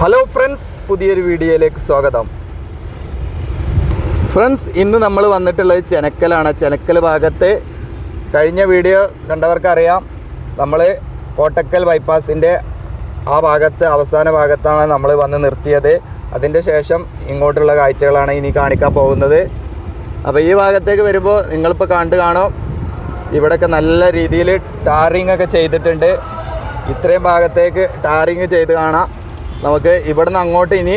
Hello friends പുതിയൊരു വീഡിയോയിലേക്ക് സ്വാഗതം. ഫ്രണ്ട്സ് ഇന്ന് നമ്മൾ വന്നിട്ടുള്ളത് ചെനക്കലാണ്. ചെനക്കൽ ഭാഗത്ത് കഴിഞ്ഞ വീഡിയോ കണ്ടവർക്കറിയാം. നമ്മൾ കോട്ടക്കൽ ബൈപ്പാസിന്റെ ആ ഭാഗത്ത് അവസാന ഭാഗത്താണ് നമ്മൾ വന്ന് നിർത്തിയത്. അതിന്റെ ശേഷം ഇങ്ങോട്ടുള്ള കാഴ്ചകളാണ് ഇനി കാണിക്കാൻ പോകുന്നത്. അപ്പോൾ ഈ ഭാഗത്തേക്ക് വരുമ്പോൾ നിങ്ങളിപ്പോൾ കണ്ടു കാണും. ഇവിടെയൊക്കെ നല്ല രീതിയിൽ ടാറിങ് ഒക്കെ ചെയ്തിട്ടുണ്ട്. ഇത്രയും ഭാഗത്തേക്ക് ടാറിങ് ചെയ്ത് കാണാം. നമുക്ക് ഇവിടുന്ന് അങ്ങോട്ട് ഇനി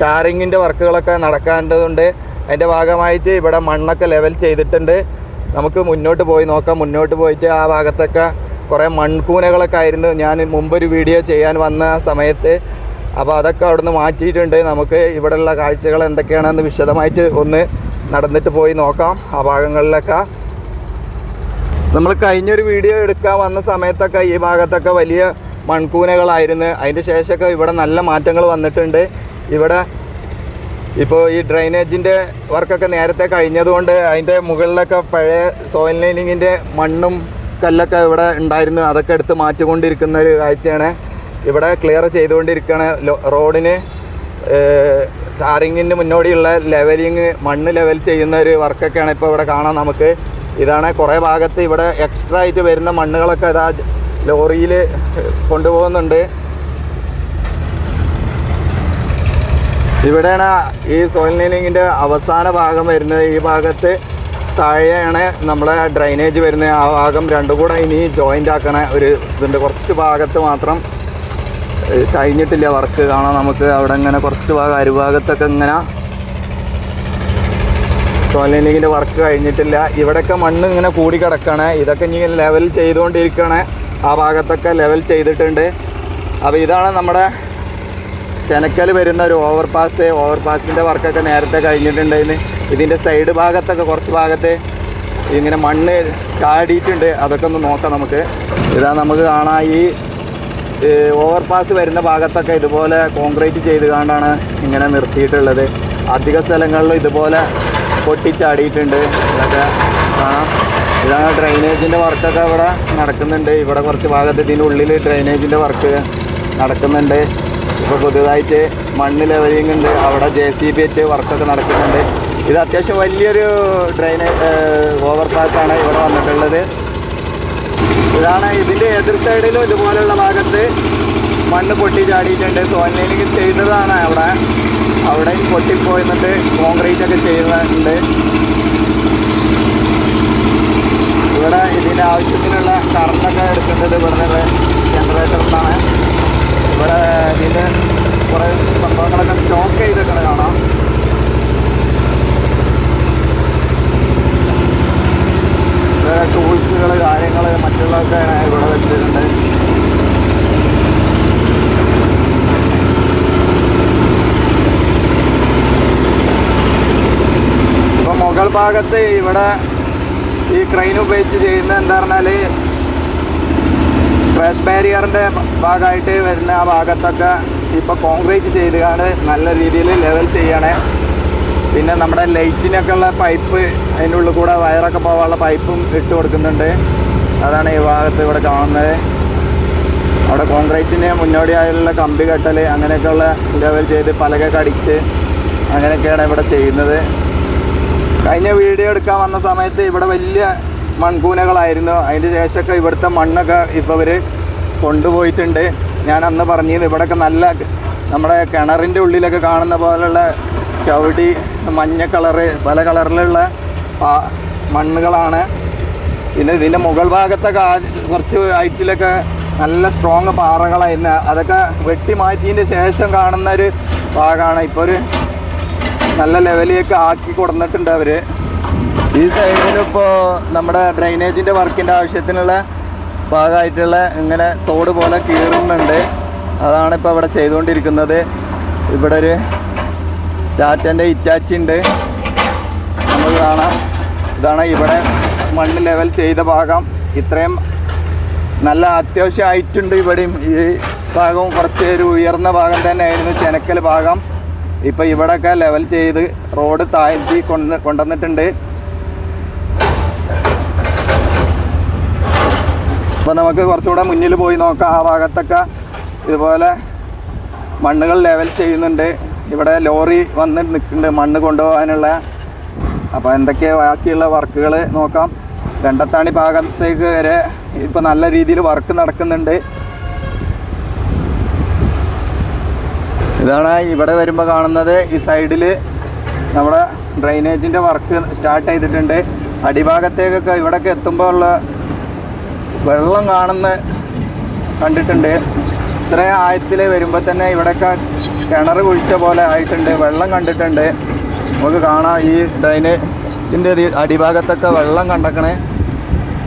ടാറിങ്ങിന്റെ വർക്കുകളൊക്കെ നടക്കേണ്ടതുണ്ട് അതിന്റെ ഭാഗമായിട്ട് ഇവിടെ മണ്ണൊക്കെ ലെവൽ ചെയ്തിട്ടുണ്ട്. നമുക്ക് മുന്നോട്ട് പോയി നോക്കാം. മുന്നോട്ട് പോയിട്ട് ആ ഭാഗത്തൊക്കെ കുറേ മൺകൂനകളൊക്കെ ആയിരുന്നു. ഞാൻ മുമ്പൊരു വീഡിയോ ചെയ്യാൻ വന്ന സമയത്ത്. അപ്പോൾ അതൊക്കെ അവിടുന്ന് മാറ്റിയിട്ടുണ്ട്. നമുക്ക് ഇവിടെയുള്ള കാഴ്ചകൾ എന്തൊക്കെയാണെന്ന് വിശദമായിട്ട് ഒന്ന് നടന്നിട്ട് പോയി നോക്കാം. ആ ഭാഗങ്ങളിലൊക്കെ. നമ്മൾ കഴിഞ്ഞൊരു വീഡിയോ എടുക്കാൻ വന്ന സമയത്തൊക്കെ ഈ ഭാഗത്തൊക്കെ വലിയ മൺകൂനകളായിരുന്നു. അതിന്റെ ശേഷമൊക്കെ ഇവിടെ നല്ല മാറ്റങ്ങൾ വന്നിട്ടുണ്ട്. ഇവിടെ ഇപ്പോൾ ഈ ഡ്രൈനേജിന്റെ വർക്കൊക്കെ നേരത്തെ കഴിഞ്ഞതുകൊണ്ട് അതിന്റെ മുകളിലൊക്കെ പഴയ സോയിൽ ലൈനിങ്ങിന്റെ മണ്ണും കല്ലൊക്കെ ഇവിടെ ഉണ്ടായിരുന്നു. അതൊക്കെ എടുത്ത് മാറ്റിക്കൊണ്ടിരിക്കുന്ന ഒരു കാഴ്ചയാണ്. ഇവിടെ ക്ലിയർ ചെയ്തുകൊണ്ടിരിക്കുകയാണ്. റോഡിന് ടാറിങ്ങിന് മുന്നോടിയുള്ള ലെവലിങ് മണ്ണ് ലെവൽ ചെയ്യുന്ന ഒരു വർക്കൊക്കെയാണ് ഇപ്പോൾ ഇവിടെ കാണാൻ നമുക്ക്. ഇതാണ് കുറേ ഭാഗത്ത് ഇവിടെ എക്സ്ട്രാ ആയിട്ട് വരുന്ന മണ്ണുകളൊക്കെ ഇതാ ലോറിയിൽ കൊണ്ടുപോകുന്നുണ്ട്. ഇവിടെയാണ് ഈ സോയിൽ നീലിങ്ങിന്റെ അവസാന ഭാഗം വരുന്നത്. ഈ ഭാഗത്ത് താഴെയാണ് നമ്മുടെ ഡ്രൈനേജ് വരുന്നത്. ആ ഭാഗം രണ്ടും കൂടെ ഇനി ജോയിന്റ് ആക്കണ ഒരു ഇതുണ്ട്. കുറച്ച് ഭാഗത്ത് മാത്രം കഴിഞ്ഞിട്ടില്ല വർക്ക് കാണാം നമുക്ക് അവിടെ ഇങ്ങനെ കുറച്ച് ഭാഗം അരുഭാഗത്തൊക്കെ ഇങ്ങനെ സോയിൽ വർക്ക് കഴിഞ്ഞിട്ടില്ല. ഇവിടെയൊക്കെ മണ്ണ് ഇങ്ങനെ കൂടി കിടക്കണേ ഇതൊക്കെ ഇനി ലെവൽ ചെയ്തുകൊണ്ടിരിക്കണേ ആ ഭാഗത്തൊക്കെ ലെവൽ ചെയ്തിട്ടുണ്ട്. അപ്പോൾ ഇതാണ് നമ്മുടെ ചെനക്കൽ വരുന്ന ഒരു ഓവർ പാസ് ഓവർ പാസിന്റെ വർക്കൊക്കെ നേരത്തെ കഴിഞ്ഞിട്ടുണ്ടായിരുന്നു ഇതിന്റെ സൈഡ് ഭാഗത്തൊക്കെ കുറച്ച് ഭാഗത്ത് ഇങ്ങനെ മണ്ണ് ചാടിയിട്ടുണ്ട്. അതൊക്കെ ഒന്ന് നോക്കാം നമുക്ക്. ഇതാ നമുക്ക് കാണാം ഈ ഓവർ പാസ് വരുന്ന ഭാഗത്തൊക്കെ ഇതുപോലെ കോൺക്രീറ്റ് ചെയ്ത് കൊണ്ടാണ് ഇങ്ങനെ നിർത്തിയിട്ടുള്ളത്. അധിക സ്ഥലങ്ങളിലും ഇതുപോലെ പൊട്ടിച്ചാടിയിട്ടുണ്ട്. ഇതൊക്കെ കാണാം. ഇതാണ് ഡ്രൈനേജിന്റെ വർക്കൊക്കെ ഇവിടെ നടക്കുന്നുണ്ട്. ഇവിടെ കുറച്ച് ഭാഗത്ത് ഇതിന്റെ ഉള്ളിൽ ഡ്രൈനേജിന്റെ വർക്ക് നടക്കുന്നുണ്ട്. ഇപ്പോൾ പുതുതായിട്ട് മണ്ണ് ലെവലിംഗ് ഉണ്ട്. അവിടെ ജെ സി ബി ആയിട്ട് വർക്കൊക്കെ നടക്കുന്നുണ്ട്. ഇത് അത്യാവശ്യം വലിയൊരു ഡ്രൈനേജ് ഓവർ പാസ് ആണ് ഇവിടെ വന്നിട്ടുള്ളത്. ഇതാണ് ഇതിന്റെ എതിർ സൈഡിലും ഇതുപോലെയുള്ള ഭാഗത്ത് മണ്ണ് പൊട്ടി ചാടിയിട്ടുണ്ട്. സോനിലേക്ക് ചെയ്തതാണ് അവിടെ. അവിടെ പൊട്ടിപ്പോയിന്നിട്ട് കോൺക്രീറ്റ് ഒക്കെ ചെയ്യുന്നുണ്ട് ഇവിടെ ഇതിന്റെ ആവശ്യത്തിനുള്ള കറണ്ടൊക്കെ എടുക്കേണ്ടത് ഇവിടെ ജനറേറ്ററിൽ ഇവിടെ ഇതിന്റെ കുറേ സംഭവങ്ങളൊക്കെ സ്റ്റോക്ക് ചെയ്തിട്ടുണ്ട് കാണാം. വേറെ ടൂൾസുകൾ കാര്യങ്ങൾ മറ്റുള്ളതൊക്കെ ഇവിടെ വെച്ചിട്ടുണ്ട്. ഇപ്പം മുകൾ ഭാഗത്ത് ഇവിടെ ക്രെയിൻ ചെയ്യുന്നത് ചെയ്യുന്ന എന്താ പറഞ്ഞാൽ ക്രാഷ് ബാരിയറിന്റെ ഭാഗമായിട്ട് വരുന്ന ആ ഭാഗത്തൊക്കെ ഇപ്പോൾ കോൺക്രീറ്റ് ചെയ്തുകൊണ്ട് നല്ല രീതിയിൽ ലെവൽ ചെയ്യണേ. പിന്നെ നമ്മുടെ ലൈറ്റിനൊക്കെ ഉള്ള പൈപ്പ് അതിന്റെ ഉള്ളിൽ കൂടെ വയറൊക്കെ പോകാനുള്ള പൈപ്പും ഇട്ട് കൊടുക്കുന്നുണ്ട്. അതാണ് ഈ ഭാഗത്ത് ഇവിടെ കാണുന്നത്. അവിടെ കോൺക്രീറ്റിന് മുന്നോടിയായുള്ള കമ്പി കെട്ടൽ അങ്ങനെയൊക്കെയുള്ള ലെവൽ ചെയ്ത് പലകൊക്കെ അടിച്ച് അങ്ങനെയൊക്കെയാണ് ഇവിടെ ചെയ്യുന്നത്. കഴിഞ്ഞ വീഡിയോ എടുക്കാൻ വന്ന സമയത്ത് ഇവിടെ വലിയ മൺകൂനകളായിരുന്നു. അതിന് ശേഷമൊക്കെ ഇവിടുത്തെ മണ്ണൊക്കെ ഇപ്പോൾ ഇവർ കൊണ്ടുപോയിട്ടുണ്ട്. ഞാൻ അന്ന് പറഞ്ഞത് ഇവിടെയൊക്കെ നല്ല നമ്മുടെ കിണറിന്റെ ഉള്ളിലൊക്കെ കാണുന്ന പോലുള്ള ചവിടി മഞ്ഞ കളറ് പല കളറിലുള്ള മണ്ണുകളാണ്. പിന്നെ ഇതിന്റെ മുകൾ ഭാഗത്തൊക്കെ കുറച്ച് ഹൈറ്റിലൊക്കെ നല്ല സ്ട്രോങ് പാറകളായിരുന്നു. അതൊക്കെ വെട്ടി മാറ്റിയതിന്റെ ശേഷം കാണുന്ന ഒരു ഭാഗമാണ്. ഇപ്പോൾ ഒരു നല്ല ലെവലിലേക്ക് ആക്കി കൊടുത്തിട്ടുണ്ട് അവർ ഈ സൈഡിലിപ്പോൾ നമ്മുടെ ഡ്രൈനേജിന്റെ വർക്കിന്റെ ആവശ്യത്തിനുള്ള ഭാഗമായിട്ടുള്ള ഇങ്ങനെ തോട് പോലെ കീറുന്നുണ്ട്. അതാണ് ഇപ്പോൾ ഇവിടെ ചെയ്തുകൊണ്ടിരിക്കുന്നത്. ഇവിടെ ഒരു ടാറ്റന്റെ ഇറ്റാച്ചി ഉണ്ട്. നമ്മൾ കാണാം. ഇതാണ് ഇവിടെ മണ്ണ് ലെവൽ ചെയ്ത ഭാഗം. ഇത്രയും നല്ല അത്യാവശ്യമായിട്ടുണ്ട് ഇവിടെയും. ഈ ഭാഗവും കുറച്ച് ഒരു ഉയർന്ന ഭാഗം തന്നെയായിരുന്നു ചെനക്കൽ ഭാഗം. ഇപ്പം ഇവിടെയൊക്കെ ലെവൽ ചെയ്ത് റോഡ് താഴ്ത്തി കൊണ്ട് കൊണ്ടുവന്നിട്ടുണ്ട്. അപ്പോൾ നമുക്ക് കുറച്ചുകൂടെ മുന്നിൽ പോയി നോക്കാം. ആ ഭാഗത്തൊക്കെ ഇതുപോലെ മണ്ണുകൾ ലെവൽ ചെയ്യുന്നുണ്ട്. ഇവിടെ ലോറി വന്ന് നിൽക്കുന്നുണ്ട് മണ്ണ് കൊണ്ടുപോകാനുള്ള. അപ്പോൾ എന്തൊക്കെ ബാക്കിയുള്ള വർക്കുകൾ നോക്കാം. രണ്ടത്താണി ഭാഗത്തേക്ക് വരെ ഇപ്പോൾ നല്ല രീതിയിൽ വർക്ക് നടക്കുന്നുണ്ട്. ഇതാണ് ഇവിടെ വരുമ്പോൾ കാണുന്നത്. ഈ സൈഡിൽ നമ്മുടെ ഡ്രൈനേജിന്റെ വർക്ക് സ്റ്റാർട്ട് ചെയ്തിട്ടുണ്ട്. അടിഭാഗത്തേക്കൊക്കെ ഇവിടെയൊക്കെ എത്തുമ്പോൾ ഉള്ള വെള്ളം കാണുന്ന കണ്ടിട്ടുണ്ട്. ഇത്രയും ആയത്തിൽ വരുമ്പോൾ തന്നെ ഇവിടെയൊക്കെ കിണർ കുഴിച്ച പോലെ ആയിട്ടുണ്ട്. വെള്ളം കണ്ടിട്ടുണ്ട്. നമുക്ക് കാണാം ഈ ഡ്രൈനേജിന്റെ അടിഭാഗത്തൊക്കെ വെള്ളം കണ്ടക്കണേ.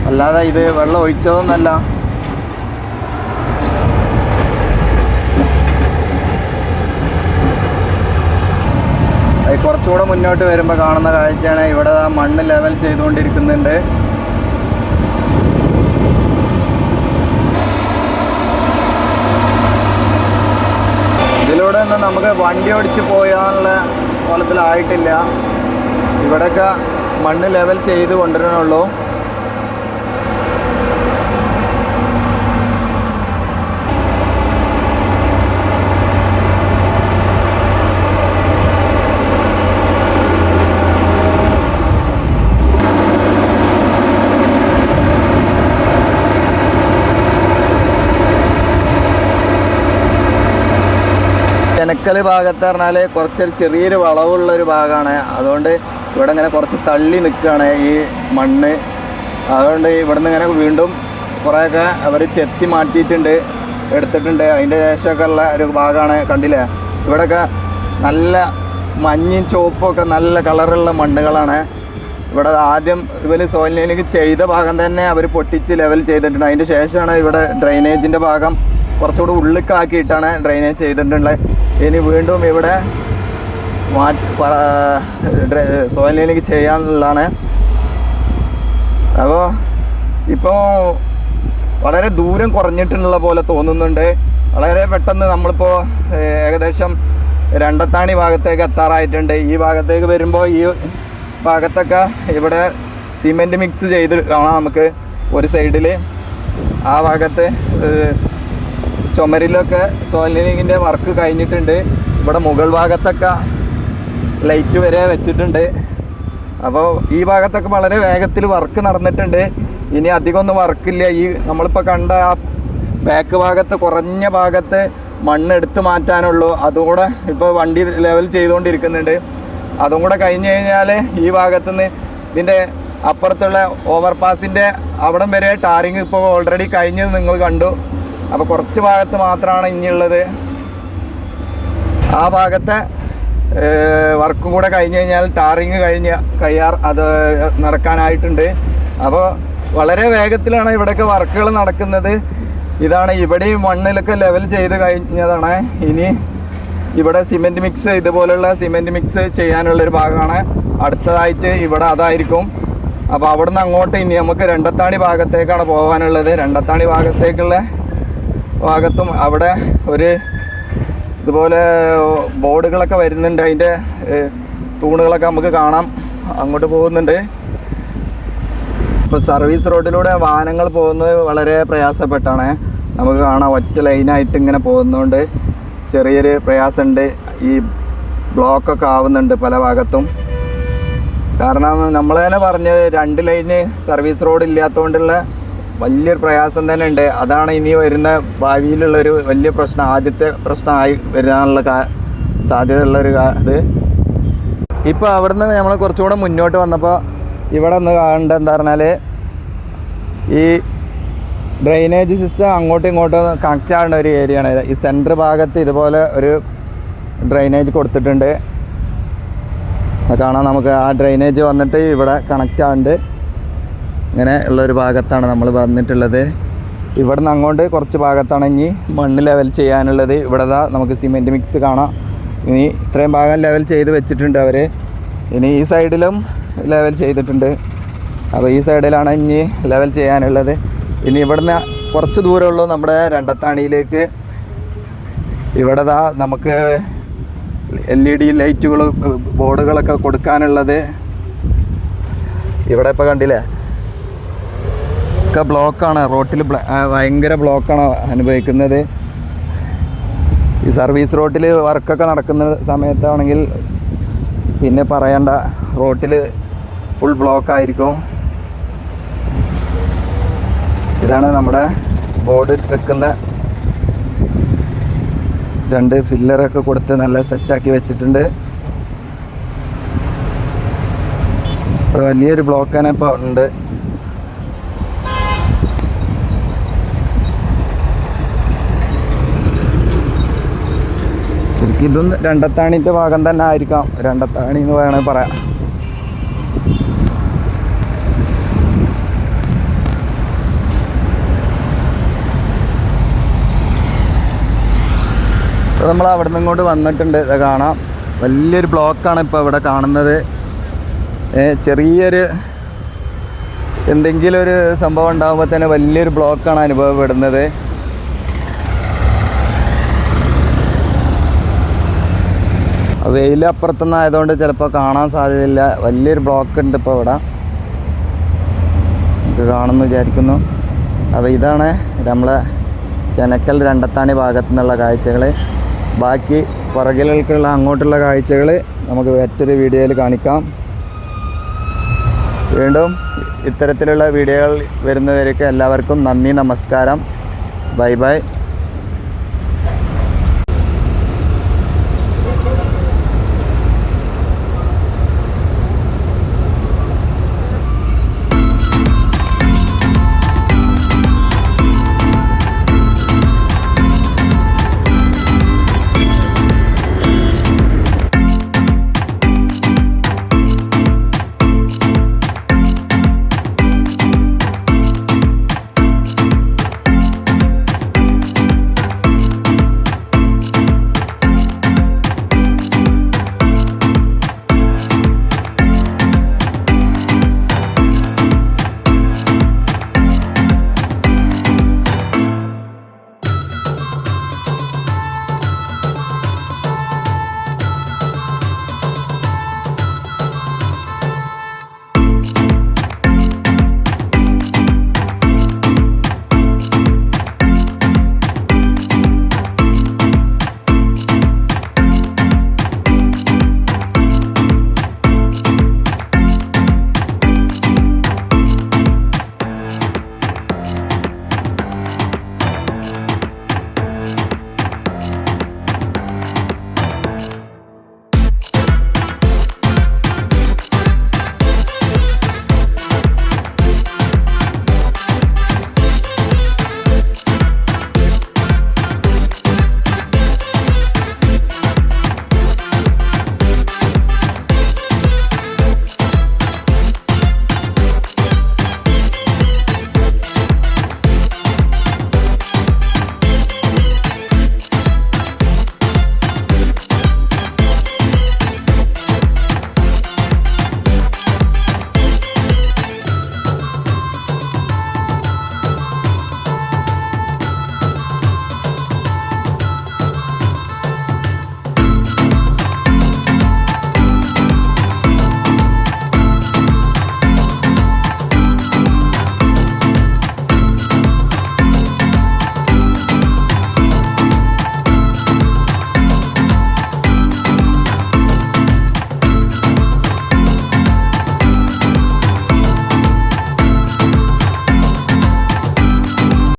അല്ലാതെ ഇത് വെള്ളം ഒഴിച്ചതൊന്നല്ല. കുറച്ചുകൂടെ മുന്നോട്ട് വരുമ്പോൾ കാണുന്ന കാഴ്ചയാണ്. ഇവിടെ മണ്ണ് ലെവൽ ചെയ്തുകൊണ്ടിരിക്കുന്നുണ്ട്. ഇതിലൂടെ നിന്ന് നമുക്ക് വണ്ടി ഓടിച്ച് പോകാനുള്ള കോലത്തിലായിട്ടില്ല. ഇവിടെയൊക്കെ മണ്ണ് ലെവൽ ചെയ്ത് കൊണ്ടുവരണുള്ളൂ ചെനക്കൽ ഭാഗത്ത് പറഞ്ഞാൽ കുറച്ചൊരു ചെറിയൊരു വളവുള്ളൊരു ഭാഗമാണ്. അതുകൊണ്ട് ഇവിടെ ഇങ്ങനെ കുറച്ച് തള്ളി നിൽക്കുകയാണ് ഈ മണ്ണ്. അതുകൊണ്ട് ഇവിടെ നിന്ന് ഇങ്ങനെ വീണ്ടും കുറേയൊക്കെ അവർ ചെത്തി മാറ്റിയിട്ടുണ്ട് എടുത്തിട്ടുണ്ട്. അതിന്റെ ശേഷമൊക്കെ ഉള്ള ഒരു ഭാഗമാണ് കണ്ടില്ലേ? ഇവിടെയൊക്കെ നല്ല മഞ്ഞും ചുവപ്പും ഒക്കെ നല്ല കളറുള്ള മണ്ണുകളാണ്. ഇവിടെ ആദ്യം ഇവർ സോയിലേക്ക് ചെയ്ത ഭാഗം തന്നെ അവർ പൊട്ടിച്ച് ലെവൽ ചെയ്തിട്ടുണ്ട്. അതിന്റെ ശേഷമാണ് ഇവിടെ ഡ്രൈനേജിന്റെ ഭാഗം കുറച്ചുകൂടി ഉള്ളിക്കാക്കിയിട്ടാണ് ഡ്രെയിനേജ് ചെയ്തിട്ടുള്ളത്. ഇനി വീണ്ടും ഇവിടെ മാറ്റി സോയിലേക്ക് ചെയ്യാനുള്ളതാണ്. അപ്പോൾ ഇപ്പോൾ വളരെ ദൂരം കുറഞ്ഞിട്ടുള്ള പോലെ തോന്നുന്നുണ്ട്. വളരെ പെട്ടെന്ന് നമ്മളിപ്പോൾ ഏകദേശം രണ്ടത്താണി ഭാഗത്തേക്ക് എത്താറായിട്ടുണ്ട്. ഈ ഭാഗത്തേക്ക് വരുമ്പോൾ ഈ ഭാഗത്തൊക്കെ ഇവിടെ സിമെന്റ് മിക്സ് ചെയ്ത് കാണാം നമുക്ക്. ഒരു സൈഡിൽ ആ ഭാഗത്ത് ചുമരിലൊക്കെ സോലിനിങ്ങിന്റെ വർക്ക് കഴിഞ്ഞിട്ടുണ്ട്. ഇവിടെ മുകൾ ഭാഗത്തൊക്കെ ലൈറ്റ് വരെ വെച്ചിട്ടുണ്ട്. അപ്പോൾ ഈ ഭാഗത്തൊക്കെ വളരെ വേഗത്തിൽ വർക്ക് നടന്നിട്ടുണ്ട്. ഇനി അധികമൊന്നും വർക്കില്ല ഈ നമ്മളിപ്പോൾ കണ്ട ആ ബാക്ക് ഭാഗത്ത് കുറഞ്ഞ ഭാഗത്ത് മണ്ണ് എടുത്തു മാറ്റാനുള്ളൂ. അതുകൂടെ ഇപ്പോൾ വണ്ടി ലെവൽ ചെയ്തുകൊണ്ടിരിക്കുന്നുണ്ട്. അതും കൂടെ കഴിഞ്ഞ് കഴിഞ്ഞാൽ ഈ ഭാഗത്തുനിന്ന് ഇതിന്റെ അപ്പുറത്തുള്ള ഓവർ പാസിന്റെ അവിടം വരെ ടാറിങ് ഇപ്പോൾ ഓൾറെഡി കഴിഞ്ഞത് നിങ്ങൾ കണ്ടു. അപ്പോൾ കുറച്ച് ഭാഗത്ത് മാത്രമാണ് ഇനിയുള്ളത്. ആ ഭാഗത്തെ വർക്കും കൂടെ കഴിഞ്ഞ് കഴിഞ്ഞാൽ ടാറിങ് കഴിഞ്ഞ കഴിയാർ അത് നടക്കാനായിട്ടുണ്ട്. അപ്പോൾ വളരെ വേഗത്തിലാണ് ഇവിടെയൊക്കെ വർക്കുകൾ നടക്കുന്നത്. ഇതാണ് ഇവിടെ മണ്ണിലൊക്കെ ലെവൽ ചെയ്ത് കഴിഞ്ഞതാണ്. ഇനി ഇവിടെ സിമെന്റ് മിക്സ് ഇതുപോലുള്ള സിമെന്റ് മിക്സ് ചെയ്യാനുള്ളൊരു ഭാഗമാണ്. അടുത്തതായിട്ട് ഇവിടെ അതായിരിക്കും. അപ്പോൾ അവിടെ നിന്ന് അങ്ങോട്ട് ഇനി നമുക്ക് രണ്ടത്താണി ഭാഗത്തേക്കാണ് പോകാനുള്ളത്. രണ്ടത്താണി ഭാഗത്തേക്കുള്ള ഭാഗത്തും അവിടെ ഒരു ഇതുപോലെ ബോർഡുകളൊക്കെ വരുന്നുണ്ട്. അതിന്റെ തൂണുകളൊക്കെ നമുക്ക് കാണാം. അങ്ങോട്ട് പോകുന്നുണ്ട്. ഇപ്പോൾ സർവീസ് റോഡിലൂടെ വാഹനങ്ങൾ പോകുന്നത് വളരെ പ്രയാസപ്പെട്ടാണ്. നമുക്ക് കാണാം ഒറ്റ ലൈനായിട്ട് ഇങ്ങനെ പോകുന്നതുകൊണ്ട് ചെറിയൊരു പ്രയാസമുണ്ട് ഈ ബ്ലോക്കൊക്കെ ആവുന്നുണ്ട് പല ഭാഗത്തും. കാരണം നമ്മൾ തന്നെ പറഞ്ഞത് രണ്ട് ലൈന് സർവീസ് റോഡ് ഇല്ലാത്തതുകൊണ്ടുള്ള വലിയൊരു പ്രയാസം തന്നെ ഉണ്ട്. അതാണ് ഇനി വരുന്ന ഭാവിയിലുള്ളൊരു വലിയ പ്രശ്നം. ആദ്യത്തെ പ്രശ്നമായി വരാനുള്ള കാ- സാധ്യതയുള്ളൊരു ഇത്. ഇപ്പോൾ അവിടുന്ന് നമ്മൾ കുറച്ചുകൂടെ മുന്നോട്ട് വന്നപ്പോൾ ഇവിടെ ഒന്ന് കാണേണ്ട എന്താ പറഞ്ഞാൽ ഈ ഡ്രെയിനേജ് സിസ്റ്റം അങ്ങോട്ടും ഇങ്ങോട്ടും കണക്റ്റ് ആവേണ്ട ഒരു ഏരിയ ആണ്. ഈ സെന്റർ ഭാഗത്ത് ഇതുപോലെ ഒരു ഡ്രെയിനേജ് കൊടുത്തിട്ടുണ്ട്. കാണാം നമുക്ക്. ആ ഡ്രെയിനേജ് വന്നിട്ട് ഇവിടെ കണക്റ്റ് ആവുന്നുണ്ട്. ഇങ്ങനെ ഉള്ളൊരു ഭാഗത്താണ് നമ്മൾ വന്നിട്ടുള്ളത്. ഇവിടെ നിന്ന് അങ്ങോട്ട് കുറച്ച് ഭാഗത്താണ് ഇനി മണ്ണ് ലെവൽ ചെയ്യാനുള്ളത്. ഇവിടെ നമുക്ക് സിമെന്റ് മിക്സ് കാണാം. ഇനി ഇത്രയും ഭാഗം ലെവൽ ചെയ്ത് വെച്ചിട്ടുണ്ട് അവർ ഇനി ഈ സൈഡിലും ലെവൽ ചെയ്തിട്ടുണ്ട്. അപ്പോൾ ഈ സൈഡിലാണ് ഇനി ലെവൽ ചെയ്യാനുള്ളത്. ഇനി ഇവിടുന്ന് കുറച്ച് ദൂരമുള്ളൂ നമ്മുടെ രണ്ടത്താണിയിലേക്ക്. ഇവിടെ നമുക്ക് എൽ ഇ ഡി ലൈറ്റുകൾ ബോർഡുകളൊക്കെ കൊടുക്കാനുള്ളത്. ഇവിടെ ഇപ്പോൾ കണ്ടില്ലേ? ഒക്കെ ബ്ലോക്കാണ്. റോട്ടിൽ ഭയങ്കര ബ്ലോക്കാണ് അനുഭവിക്കുന്നത്. ഈ സർവീസ് റോട്ടിൽ വർക്കൊക്കെ നടക്കുന്ന സമയത്താണെങ്കിൽ പിന്നെ പറയണ്ട. റോട്ടിൽ ഫുൾ ബ്ലോക്ക് ആയിരിക്കും. ഇതാണ് നമ്മുടെ ബോർഡ് വെക്കുന്ന രണ്ട് ഫില്ലറൊക്കെ കൊടുത്ത് നല്ല സെറ്റാക്കി വെച്ചിട്ടുണ്ട്. വലിയൊരു ബ്ലോക്ക് തന്നെ ഇപ്പോൾ ഉണ്ട്. ഇതും രണ്ടത്താണിന്റെ ഭാഗം തന്നെ ആയിരിക്കാം. രണ്ടത്താണി എന്ന് വേണമെങ്കിൽ പറയാം. ഇപ്പോൾ നമ്മൾ അവിടെ നിന്ന് ഇങ്ങോട്ട് വന്നിട്ടുണ്ട്. കാണാം. വലിയൊരു ബ്ലോക്കാണ് ഇപ്പോൾ ഇവിടെ കാണുന്നത്. ചെറിയൊരു എന്തെങ്കിലും ഒരു സംഭവം ഉണ്ടാകുമ്പോൾ തന്നെ വലിയൊരു ബ്ലോക്കാണ് അനുഭവപ്പെടുന്നത്. വെയിൽ അപ്പുറത്തുനിന്നായതുകൊണ്ട് ചിലപ്പോൾ കാണാൻ സാധ്യതയില്ല. വലിയൊരു ബ്ലോക്ക് ഉണ്ട് ഇപ്പോൾ ഇവിടെ. നമുക്ക് കാണുമെന്ന് വിചാരിക്കുന്നു. അപ്പോൾ ഇതാണ് നമ്മളെ ചെനക്കൽ രണ്ടത്താണി ഭാഗത്തു നിന്നുള്ള കാഴ്ചകൾ ബാക്കി പുറകിലേക്കുള്ള അങ്ങോട്ടുള്ള കാഴ്ചകൾ നമുക്ക് മറ്റൊരു വീഡിയോയിൽ കാണിക്കാം. വീണ്ടും ഇത്തരത്തിലുള്ള വീഡിയോകൾ വരുന്നവരേക്ക് എല്ലാവർക്കും നന്ദി നമസ്കാരം. Bye bye.